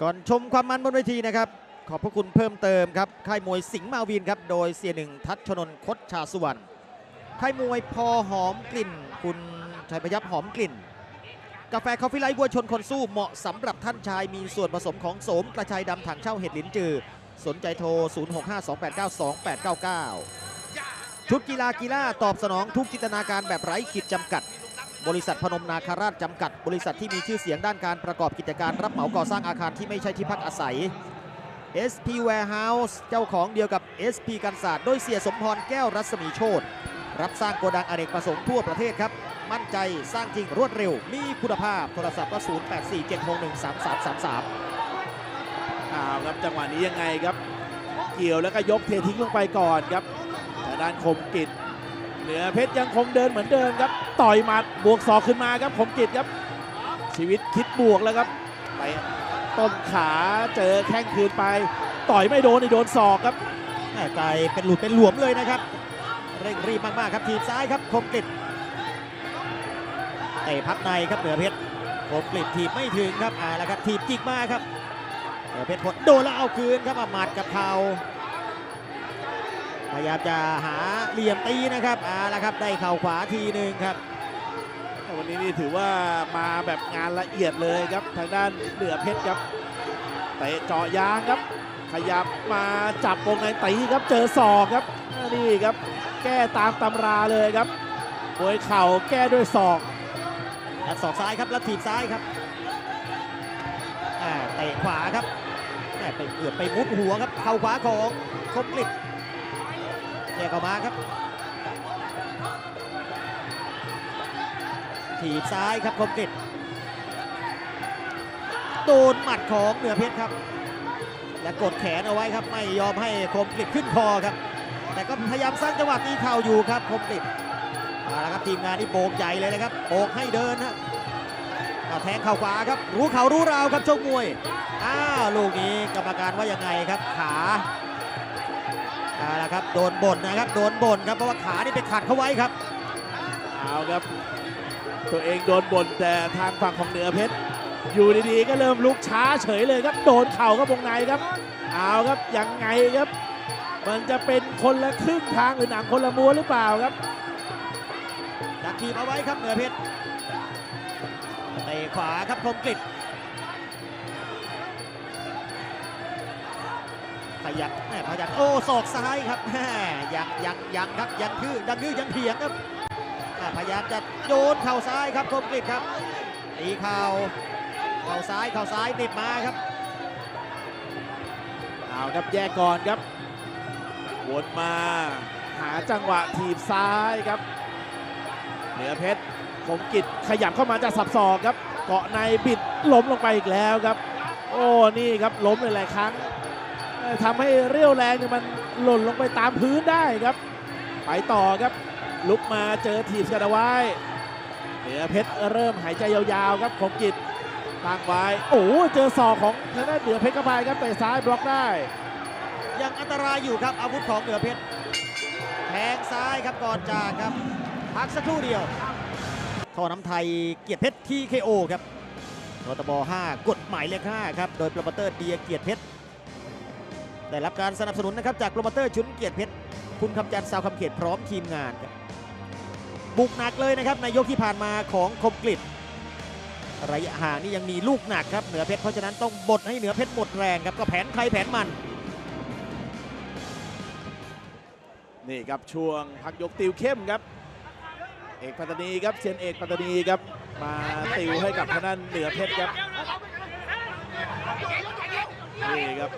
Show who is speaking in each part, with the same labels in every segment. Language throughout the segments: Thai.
Speaker 1: ก่อนชมความมันบนเวทีนะครับ ขอบพระคุณเพิ่มเติมครับ ค่ายมวยสิงห์มาวินครับ โดยเสียหนึ่งทัชชนนท์คดชาสุวรรณ ค่ายมวยพอหอมกลิ่น คุณชัยพยับหอมกลิ่น กาแฟคอฟฟี่ไลท์วัวชนคนสู้เหมาะสำหรับท่านชายมีส่วนผสมของโสมกระชายดำถังเช่าเห็ดลิ้นจือ สนใจโทร 0652892899 ชุดกีฬากีฬาตอบสนองทุกจินตนาการแบบไร้ขีดจำกัด บริษัทพนมนาคาราชจำกัด บริษัทที่มีชื่อเสียงด้านการประกอบกิจการรับเหมาก่อสร้างอาคารที่ไม่ใช่ที่พักอาศัย SP Warehouse เจ้าของเดียวกับ SP กันศาสตร์โดยเสียสมพรแก้วรัศมีโชตรับสร้างโกดังอเนกประสงค์ทั่วประเทศครับ มั่นใจสร้างจริงรวดเร็ว มีคุณภาพโทรศัพท์ก็0847613333
Speaker 2: อ้าวครับจังหวะนี้ยังไงครับ เกี่ยวแล้วก็ยกเททิ้งลงไปก่อนครับแต่ด้านคมกิจ เหนือเพชรยังคงเดินเหมือนเดิมครับ ต่อยหมัดบวกศอกขึ้นมาครับคมกิจครับ ชีวิตคิดบวกแล้วครับไปต้นขาเจอแข้งคืนไป ต่อยไม่โดนนี่โดนศอกครับ
Speaker 1: แม่ไกลเป็นหลุดเป็นหลวมเลยนะครับ เร่งรีบมากๆครับทีบซ้ายครับคมกริดเตะพับในครับเหนือเพชรคมกริดทีบไม่ถึงครับอ่าแล้วครับทีบจิกมาครับเหนือเพชรพดโดนแล้วเอาคืนครับอะหมัดกับเข่า พยายามจะหาเหลี่ยมตีนะครับอ่าแล้วครับได้เข่าขวาทีหนึ่งครับ
Speaker 2: วันนี้นี่ถือว่ามาแบบงานละเอียดเลยครับทางด้านเหนือเพชรครับเตะเจาะยางครับ ขยับมาจับวงในตีครับเจอศอกครับนี่ครับแก้ตามตำราเลยครับมวยเข่าแก้ด้วยศอก
Speaker 1: แล้วศอกซ้ายครับแล้วถีบซ้ายครับอ่าเตะขวาครับแม่ไปเกือบไปมุดหัวครับเข่าขวาของคมกริด แยกออกมาครับถีบซ้ายครับคมกิดโดนหมัดของเหนือเพชรครับ และกดแขนเอาไว้ครับไม่ยอมให้คมกริดขึ้นคอครับ แต่ก็พยายามสร้างจังหวะตีเข่าอยู่ครับคมกริดเอาละครับทีมงานนี่โบกใหญ่เลยนะครับโบกให้เดินฮะแทงเข่าขวาครับ รู้เขารู้ราวครับชกมวยอ้าวลูกนี้กรรมการว่ายังไงครับขา เอาละครับโดนบ่นนะครับโดนบ่นครับเพราะว่าขานี่ไปขัดเขาไว้ครับ
Speaker 2: เอาครับ ตัวเองโดนบ่นแต่ทางฝั่งของเหนือเพชรอยู่ดีๆก็เริ่มลุกช้าเฉยเลยครับโดนเข่าก็วงในครับเอาครับยังไงครับ มันจะเป็นคนละครึ่งทางหรือหนังคนละม้วนหรือเปล่าครับ
Speaker 1: ดักทีมเอาไว้ครับเหนือเพชรเตะขวาครับคมกริด ขยับแม่พยักโอ้ศอกซ้ายครับแม่ยังยังยังครับยังคือยังยื้อยังเถียงครับอ่พยายามจะโยนเข่าซ้ายครับคมกริดครับตีเข่าเข่าซ้ายเข่าซ้ายติดมาครับ
Speaker 2: เอาครับแยกก่อนครับวนมาหาจังหวะถีบซ้ายครับ เหนือเพชรคมกิจขยับเข้ามาจะสับศอกครับ เกาะในบิดล้มลงไปอีกแล้วครับ โอ้นี่ครับล้มหลายๆครั้ง ทำให้เรี่ยวแรงเนี่ยมันหล่นลงไปตามพื้นได้ครับไปต่อครับ ลุกมาเจอถีบกันเอาไว้เหนือเพชรเริ่มหายใจยาวๆครับคมกิจตั้งไว้โอ้เจอศอกของทางด้านเหนือเพชรเข้าไปครับเตะซ้ายบล็อกได้
Speaker 1: ยังอันตรายอยู่ครับอาวุธของเหนือเพชรแทงซ้ายครับก่อนจากครับพักสักครู่เดียวท่อน้ำไทยเกียรติเพชร TKO ครับรตบ5กฎหมายเลข5ครับโดยโปรโมเตอร์เดียเกียรติเพชร ได้รับการสนับสนุนนะครับจากโปรโมเตอร์ชุนเกียรติเพชรคุณคำจันทร์สาวคำเขตพร้อมทีมงานครับบุกหนักเลยนะครับในยกที่ผ่านมาของคมกลิตระยะห่างนี่ยังมีลูกหนักครับเหนือเพชรเพราะฉะนั้นต้องบดให้เหนือเพชรหมดแรงครับก็แผนใครแผนมัน
Speaker 2: นี่ครับช่วงพักยกติวเข้มครับ เอกปัตตานีครับเซียนเอกปัตตานีครับมาติวให้กับทางด้านเหนือเพชรครับนี่ครับ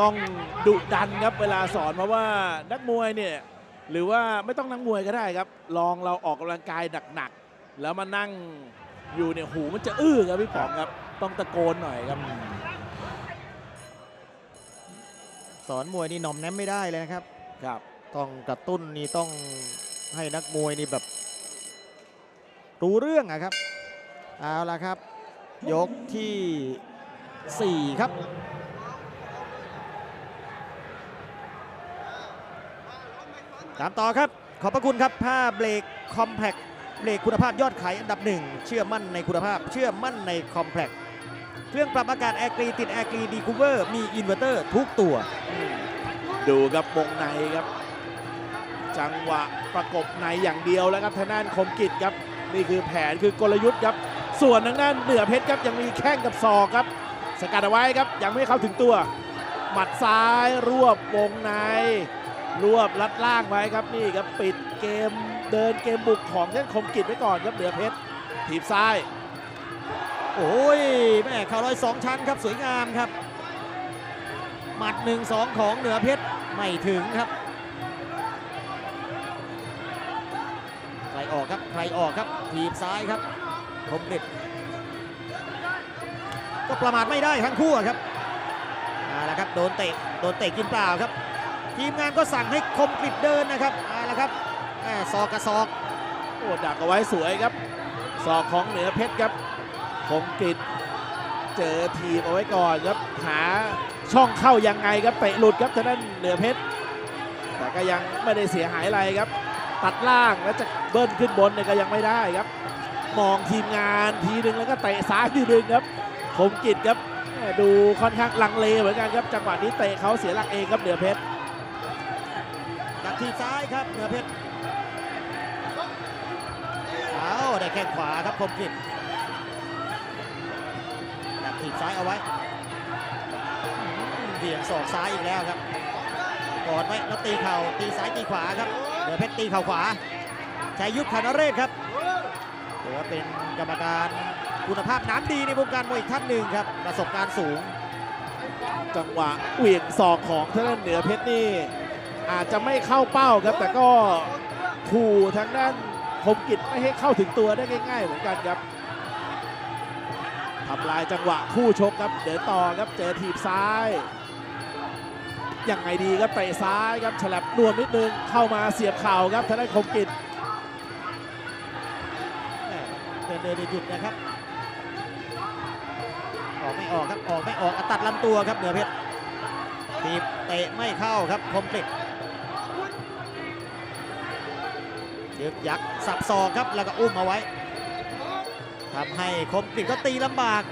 Speaker 2: ต้องดุดันครับเวลาสอนเพราะว่านักมวยเนี่ยหรือว่าไม่ต้องนักมวยก็ได้ครับ ลองเราออกกำลังกายหนักๆแล้วมานั่งอยู่เนี่ยหูมันจะอื้อครับพี่ป๋องครับ ต้องตะโกนหน่อยครับ
Speaker 1: สอนมวยนี่หน่อมแนมไม่ได้เลยนะครับ
Speaker 2: ครับ
Speaker 1: ต้องกระตุ้นนี่ต้องให้นักมวยนี่แบบ รู้เรื่องอะครับเอาละครับ ยกที่ 4 ครับ ตามต่อครับ ขอบพระคุณครับผ้าเบรกคอมแพคเบรกคุณภาพยอดขายอันดับหนึ่งเชื่อมั่นในคุณภาพ เชื่อมั่นในคอมแพคเครื่องปรับอากาศแอร์กรีติดแอร์กรีดีคูเวอร์มีอินเวอร์เตอร์ทุกตัว
Speaker 2: ดูครับวงในครับ จังหวะประกบในอย่างเดียวแล้วครับทางด้านคมกิจครับ นี่คือแผนคือกลยุทธ์ครับ ส่วนทางด้านเหนือเพชรครับยังมีแข้งกับศอกครับ สกัดเอาไว้ครับยังไม่เข้าถึงตัว หมัดซ้ายรวบวงใน รวบลัดล่างไว้ครับนี่ครับปิดเกมเดินเกมบุกของทางด้านคมกิจไว้ก่อนครับเหนือเพชรถีบซ้าย
Speaker 1: โอ้ยแม่เข่าลอยสองชั้นครับสวยงามครับ หมัดหนึ่งสองของเหนือเพชรไม่ถึงครับใครออกครับใครออกครับทีบซ้ายครับคมกริดก็ประมาทไม่ได้ทั้งคู่ครับเอาละครับโดนเตะโดนเตะกินเปล่าครับ ทีมงานก็สั่งให้คมกริดเดินนะครับเอาละครับแม่ศอกกับศอก
Speaker 2: โอ้ดักเอาไว้สวยครับศอกของเหนือเพชรครับคมกริดเจอทีบเอาไว้ก่อนครับหาช่องเข้ายังไงครับเตะหลุดครับทางด้านเหนือเพชรแต่ก็ยังไม่ได้เสียหายอะไรครับ ตัดล่างแล้วจะเบิ้ลขึ้นบนเนี่ยก็ยังไม่ได้ครับ มองทีมงานทีหนึ่งแล้วก็เตะซ้ายทีนึงครับคมกิจครับดูค่อนข้างลังเลเหมือนกันครับจังหวะนี้เตะเขาเสียหลักเองครับเหนือเพชร
Speaker 1: ทีบซ้ายครับเหนือเพชรเอาได้แข้งขวาครับคมกริดดักทีบซ้ายเอาไว้เบี่ยงศอกซ้ายอีกแล้วครับกอดไว้แล้วตีเข่าตีซ้ายตีขวาครับเหนือเพชรตีเข่าขวาชัยยุทธขานเรศครับถือว่าเป็นกรรมการคุณภาพน้ำดีในวงการมวยอีกท่านหนึ่งครับ ประสบการณ์สูง
Speaker 2: จังหวะเหวี่ยงศอกของทางด้านเหนือเพชรนี่ อาจจะไม่เข้าเป้าครับ แต่ก็ขู่ทางด้านคมกิจไม่ให้เข้าถึงตัวได้ง่าย ๆ เหมือนกันครับทำลายจังหวะคู่ชกครับเดินต่อครับเจอถีบซ้ายยังไงดีครับเตะซ้ายครับฉลับนวมนิดนึงเข้ามาเสียบเข่าครับทางด้านคมกิจ
Speaker 1: แม่เดินเดินหยุดนะครับออกไม่ออกครับออกไม่ออกอตัดลำตัวครับเหนือเพชรทีบเตะไม่เข้าครับคมกริ ยึกยักสับศอกครับแล้วก็อุ้มเอาไว้ทำให้คมกริดก็ตีลำบาก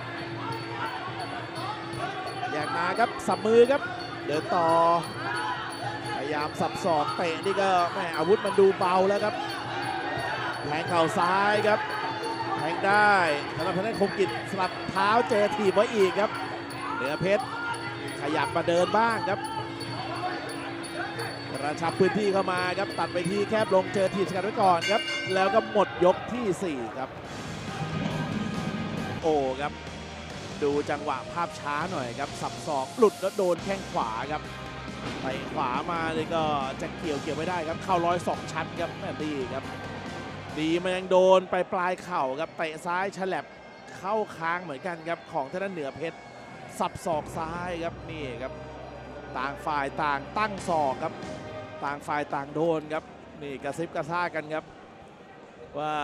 Speaker 2: แยกมาครับสับมือครับ เดินต่อ พยายามสับศอกเตะนี่ก็แม่อาวุธมันดูเบาแล้วครับแทงเข่าซ้ายครับแทงได้สำหรับทางด้านคมกิจสลับเท้าเจอถีบไว้อีกครับเหนือเพชรขยับมาเดินบ้างครับ กระชับพื้นที่เข้ามาครับตัดไปที่แคบลงเจอทีบสกัดไว้ก่อนครับ แล้วก็หมดยกทีสี่ 4 ครับ โอ้ครับ ดูจังหวะภาพช้าหน่อยครับ สับศอกหลุดแล้วโดนแข้งขวาครับไปขวามาเลยก็จะเกี่ยวเกี่ยวไม่ได้ครับ เข้าร้อยสองชั้นครับแม่ดีครับ ดีมันยังโดนไปปลายเข่าครับเตะซ้ายฉลับเข้าค้างเหมือนกันครับของทางด้านเหนือเพชรสับศอกซ้ายครับนี่ครับ ต่างฝ่ายต่างตั้งศอกครับ ต่างฝ่ายต่างโดนครับนี่กระซิบกระซากันครับ ว่า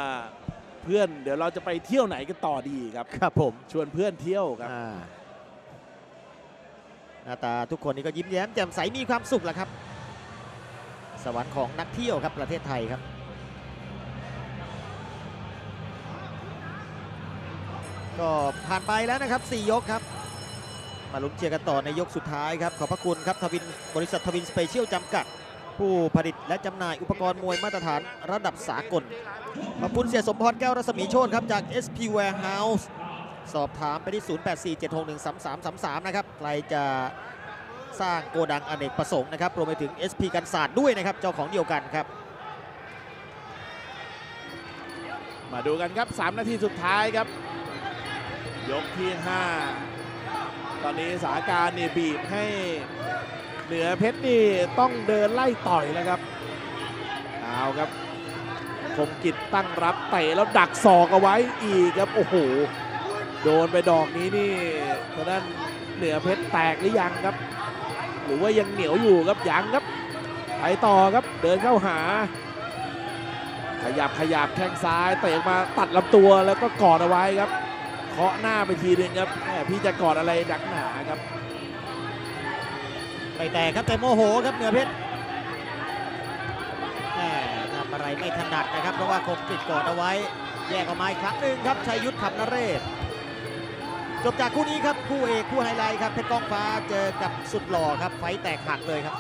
Speaker 2: เพื่อนเดี๋ยวเราจะไปเที่ยวไหนกันต่อดีครับ
Speaker 1: ครับผม
Speaker 2: ชวนเพื่อนเที่ยวครับ
Speaker 1: อ่าหน้าตาทุกคนนี่ก็ยิ้มแย้มแจ่มใสมีความสุขแหละครับ สวรรค์ของนักเที่ยวครับประเทศไทยครับ ก็ผ่านไปแล้วนะครับ 4 ยกครับ มาลุ้นเชียร์กันต่อในยกสุดท้ายครับ ขอบพระคุณครับทวินบริษัททวินสเปเชียลจำกัด ผู้ผลิตและจำหน่ายอุปกรณ์มวยมาตรฐานระดับสากล ขอบคุณเสียสมพรแก้วรัศมีโชตครับจาก SP Warehouse สอบถามไปที่ 0847613333 นะครับ ใครจะสร้างโกดังอเนกประสงค์นะครับรวมไปถึง SP กันศาสตร์ด้วยนะครับ เจ้าของเดียวกันครับ
Speaker 2: มาดูกันครับ 3 นาทีสุดท้ายครับ ยกที่ 5 ตอนนี้สถานการณ์นี่บีบให้ เหนือเพชรนี่ต้องเดินไล่ต่อยแล้วครับเอาครับคมกิจตั้งรับเตะแล้วดักศอกเอาไว้อีกครับโอ้โหโดนไปดอกนี้นี่ทางด้านเหนือเพชรแตกหรือยังครับ หรือว่ายังเหนียวอยู่ครับยังครับไปต่อครับเดินเข้าหา ขยับขยับแข้งซ้ายเตะมาตัดลำตัวแล้วก็กอดเอาไว้ครับเคาะหน้าไปทีหนึงครับแหมพี่จะกอดอะไรดักหนาครับ
Speaker 1: ไม่แตกครับแต่โมโหครับเหนือเพชรทำอะไรไม่ถนัดนะครับ เพราะว่าคมติดกอดเอาไว้ แยกออกมาอีกครั้งหนึ่งครับชัยยุทธขับนเรศ จบจากคู่นี้ครับ คู่เอกคู่ไฮไลท์ครับเพชรกองฟ้าเจอกับสุดหล่อครับ ไฟแตกหักเลยครับ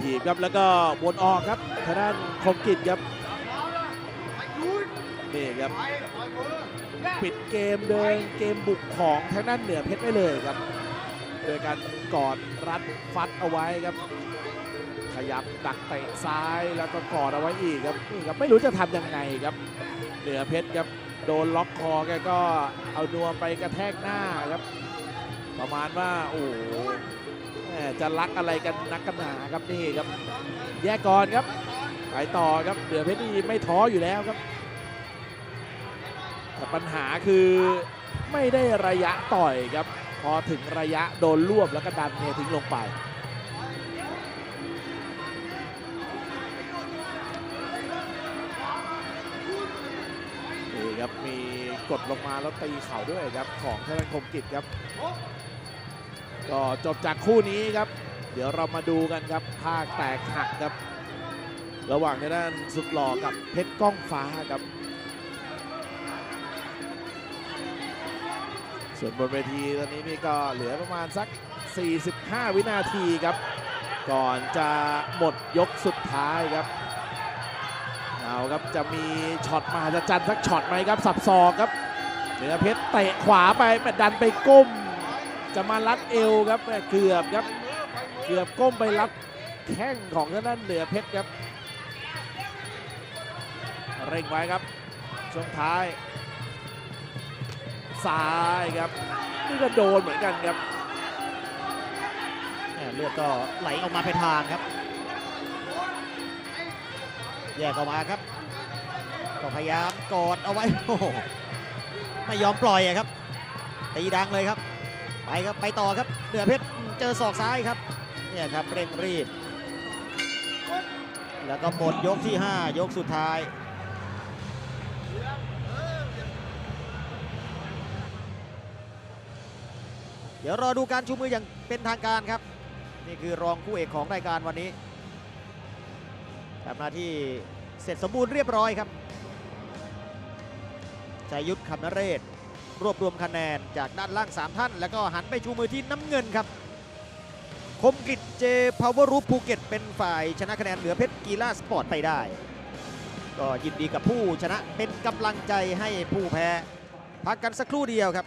Speaker 2: ถีบครับแล้วก็วนออกครับทางด้านคมกิจครับ นี่ครับ ปิดเกมเดินเกมบุกของทางด้านเหนือเพชรไปเลยครับ โดยการกอดรัดฟัดเอาไว้ครับ ขยับดักเตะซ้ายแล้วก็กอดเอาไว้อีกครับนี่ครับไม่รู้จะทำยังไงครับ เหนือเพชรครับโดนล็อกคอแกก็เอานัวไปกระแทกหน้าครับ ประมาณว่าโอ้โหจะรักอะไรกันนักกันหนาครับนี่ครับ แยกก่อนครับไปต่อครับเหนือเพชรนี่ไม่ท้ออยู่แล้วครับ แต่ปัญหาคือไม่ได้ระยะต่อยครับ พอถึงระยะโดนรวบแล้วก็ดันเททิ้งลงไปนี่ครับมีกดลงมาแล้วตีเข่าด้วยครับของทางด้านคมกิจครับ ก็จบจากคู่นี้ครับ เดี๋ยวเรามาดูกันครับภาคแตกหักครับ ระหว่างทางด้านสุดหล่อกับเพชรก้องฟ้าครับ ส่วนบนเวทีตอนนี้นี่ก็เหลือประมาณสัก 45 วินาทีครับ ก่อนจะหมดยกสุดท้ายครับเอาครับจะมีช็อตมหัศจรรย์สักช็อตไหมครับสับศอกครับเหนือเพชรเตะขวาไปแม่ดันไปก้ม จะมารัดเอวครับเกือบครับ เกือบก้มไปรับแข้งของทางด้นเหนือเพชรครับ เร่งไว้ครับช่วงท้าย ซ้ายครับนี่ก็โดนเหมือนกันครับ
Speaker 1: เลือดก็ไหลออกมาไปทางครับ แยกออกมาครับก็พยายามกอดเอาไว้โอ้โหไม่ยอมปล่อยอครับตีดังเลยครับ ไปครับไปต่อครับเหนือเพชรเจอศอกซ้ายครับเนี่ยครับเร่งรีบ แล้วก็หมดยกที่ 5 ยกสุดท้าย เดี๋ยวรอดูการชูมืออย่างเป็นทางการครับ นี่คือรองคู่เอกของรายการวันนี้ทำหน้าที่เสร็จสมบูรณ์เรียบร้อยครับชัยยุทธคำนเรศ รวบรวมคะแนนจากด้านล่าง 3 ท่าน แล้วก็หันไปชูมือที่น้ำเงินครับ คมกิจเจพาวเวอร์รูปภูเก็ตเป็นฝ่ายชนะคะแนนเหนือเพชรกีฬาสปอร์ตไปได้ ก็ยินดีกับผู้ชนะเป็นกำลังใจให้ผู้แพ้ พักกันสักครู่เดียวครับ